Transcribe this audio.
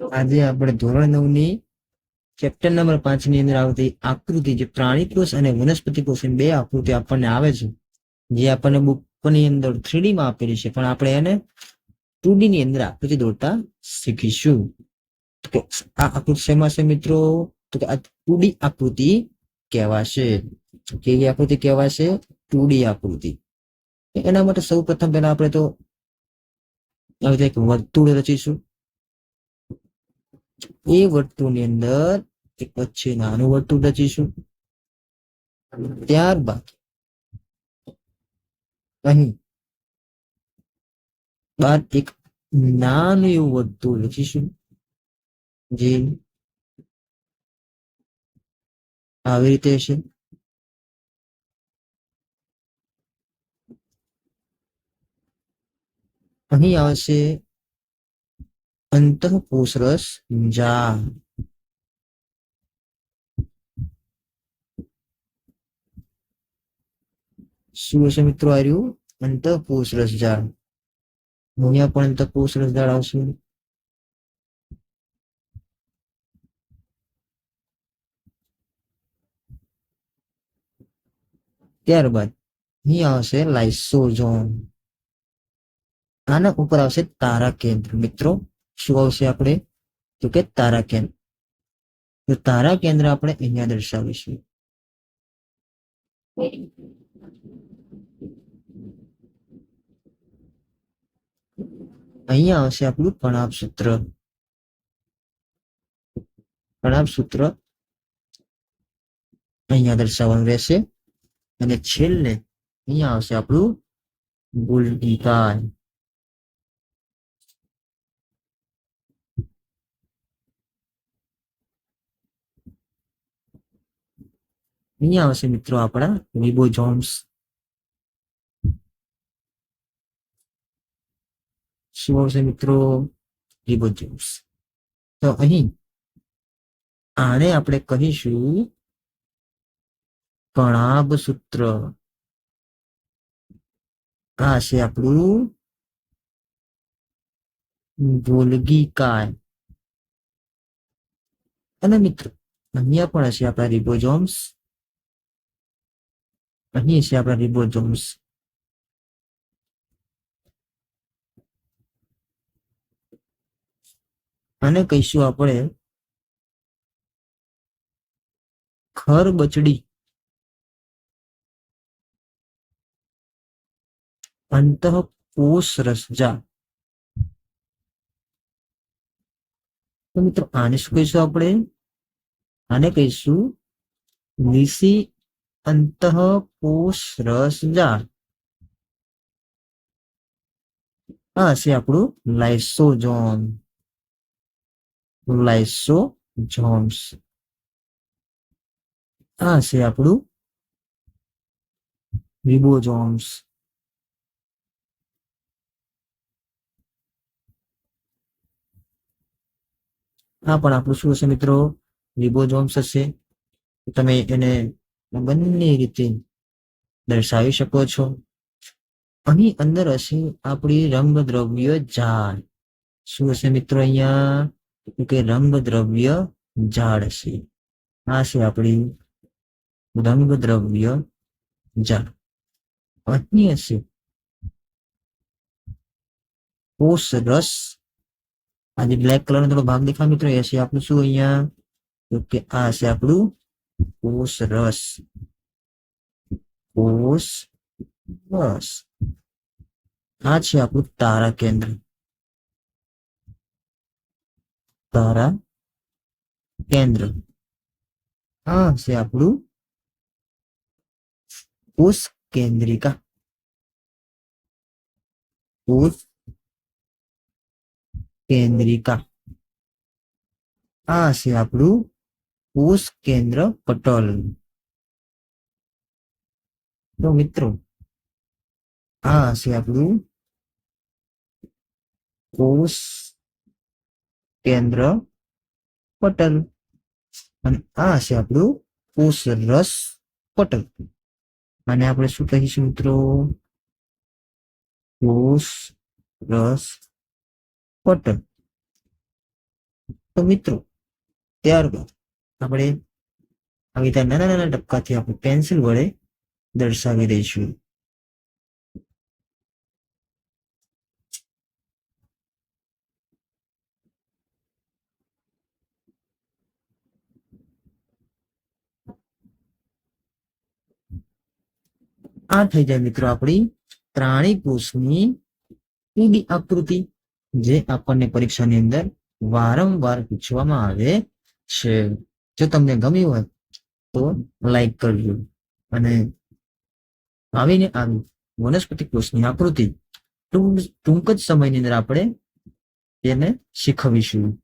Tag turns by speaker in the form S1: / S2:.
S1: આજે આપણે ધોરણ નવની ચેપ્ટર નંબર પાંચની અંદર આવતી આકૃતિ જે પ્રાણી કોષ અને વનસ્પતિ કોષ બે આકૃતિ આપણને આવે છે, જે આપણને બુકની અંદર થ્રીડી માં આપેલી છે. પણ આપણે એને ટુડી ની અંદર આકૃતિ દોરતા શીખીશું. તો આ આકૃતિ શેમાં છે મિત્રો? તો કે આ ટુડી આકૃતિ કહેવાશે. કેવી આકૃતિ કહેવાશે? ટુડી આકૃતિ. એના માટે સૌ પ્રથમ પહેલા આપણે તો આવી એક વર્તુળ રચીશું. એ વર્તુળની અંદર એક વચ્ચે નાનું વર્તુળ રચીશું. ત્યારબાદ અહીં બાર એક નાનું એવું વર્તુળ રચીશું, જે આવી રીતે હશે. અહીં આવશે અંતઃકોષરસ જા શું હશે મિત્રો આ રહ્યું અંતઃકોષરસ ઝાડ અહીંયા પણ અંતઃકોષરસ ઝાડ આવશે ત્યારબાદ અહીં આવશે લાઇસોઝોમ આના ઉપર આવશે તારા કેન્દ્ર મિત્રો શું આવશે આપણે? તો કે તારા કેન્દ્ર. તો તારા કેન્દ્ર આપણે અહીંયા દર્શાવીશું. અહીંયા આવશે આપણું પ્રણાપ સૂત્ર પ્રણાપ સૂત્ર અહીંયા દર્શાવવાનું રહેશે. અને છેલ્લે અહીંયા આવશે આપણું ગુલટીકાય અહીંયા આવશે મિત્રો આપણા રિબોઝોમ્સ શું આવશે મિત્રો? રિબોઝોમ્સ તો અહીં આને આપણે કહીશું કણાબ સૂત્ર આ છે આપણું ગોલગીકાય. અને મિત્રો, અહીંયા પણ હશે આપણા રિબોઝોમ્સ અહીં છે આપણા રિબોઝોમ્સ અને કહીશું આપણે ખરબચડી અંતઃકોષ રસજા તો મિત્રો આને શું કહીશું આપણે આને કહીશું નિશી અંતઃકોષ રસજાળ આ છે આપણું લાઇસોઝોમ લાઇસોઝોમ્સ આ છે આપણું રિબોઝોમ્સ આ પણ આપણું શું હશે મિત્રો? રિબોઝોમ્સ હશે. તમે એને બંને રીતે દર્શાવી શકો છો. અહીં અંદર હશે આપણી રંગ દ્રવ્ય ઝાડ શું હશે મિત્રો અહીંયા? કે રંગ દ્રવ્ય ઝાડ હશે. આ છે આપણી રંગ દ્રવ્ય ઝાડ અહીં હશે કોષ રસ. આજે બ્લેક કલર નો થોડો ભાગ દેખાય મિત્રો. એ હશે આપણું શું અહીંયા? આ છે આપણું કોષ રસ કોષ રસ આ છે આપણું તારા કેન્દ્ર તારા કેન્દ્ર આ છે આપણું કોષ કેન્દ્રિકા કોષ કેન્દ્રિકા આ છે આપણું કોષ કેન્દ્ર પટલ. તો મિત્રો, આ છે આપણું કોષ કેન્દ્ર પટલ. અને આ છે આપણું કોષ રસ પટલ. અને આપણે શું કહીશું મિત્રો? કોષ રસ પટલ. તો મિત્રો, ત્યારબાદ આપણે આવી રીતે નાના નાના ટપકાથી આપણે પેન્સિલ વડે દર્શાવી દઈશું. આ થઈ જાય મિત્રો આપણી પ્રાણી કોષની 2D આકૃતિ, જે આપણને પરીક્ષાની અંદર વારંવાર પૂછવામાં આવે છે. જો તમને ગમ્યું હોય તો લાઈક કરજો. અને આવીને આવી વનસ્પતિ કોષની આકૃતિ ટૂંક ટૂંક જ સમયની અંદર આપણે તેને શીખવીશું.